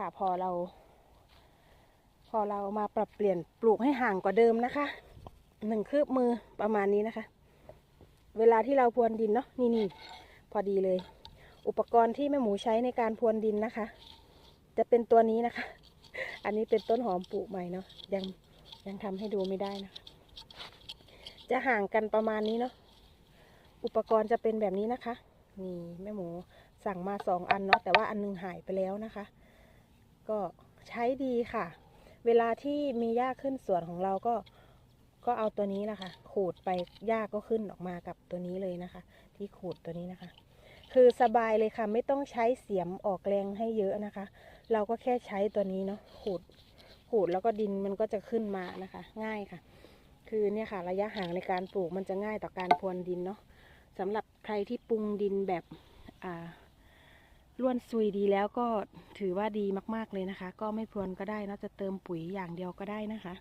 ค่ะ พอเรา พอเรามาปรับเปลี่ยนปลูกให้ห่างกว่าเดิมนะคะหนึ่งคืบมือประมาณนี้นะคะ เวลาที่เราพรวนดินเนาะนี่นี่พอดีเลย อุปกรณ์ที่แม่หมูใช้ในการพรวนดินนะคะ จะเป็นตัวนี้นะคะ อันนี้เป็นต้นหอมปลูกใหม่เนาะยังยังทำให้ดูไม่ได้นะ จะห่างกันประมาณนี้เนาะอุปกรณ์จะเป็นแบบนี้นะคะ นี่แม่หมูสั่งมาสองอันเนาะแต่ว่าอันหนึงหายไปแล้วนะคะ ก็ใช้ดีค่ะ เวลาที่มีหญ้าขึ้นสวนของเราก็ก็เอาตัวนี้นะคะ ขูดไปหญ้าก็ขึ้นออกมากับตัวนี้เลยนะคะ ที่ขูดตัวนี้นะคะ คือสบายเลยค่ะ ไม่ต้องใช้เสียมออกแรงให้เยอะนะคะ เราก็แค่ใช้ตัวนี้เนาะขูดขูดแล้วก็ดินมันก็จะขึ้นมานะคะ ง่ายค่ะ คือเนี่ยค่ะ ระยะห่างในการปลูกมันจะง่ายต่อการพรวนดินเนาะสำหรับใครที่ปรุงดินแบบอ่า ล้วนซุยดีแล้วก็ถือว่าดีมากๆเลยนะคะ ก็ไม่พรวนก็ได้นะจะเติมปุ๋ยอย่างเดียวก็ได้นะคะ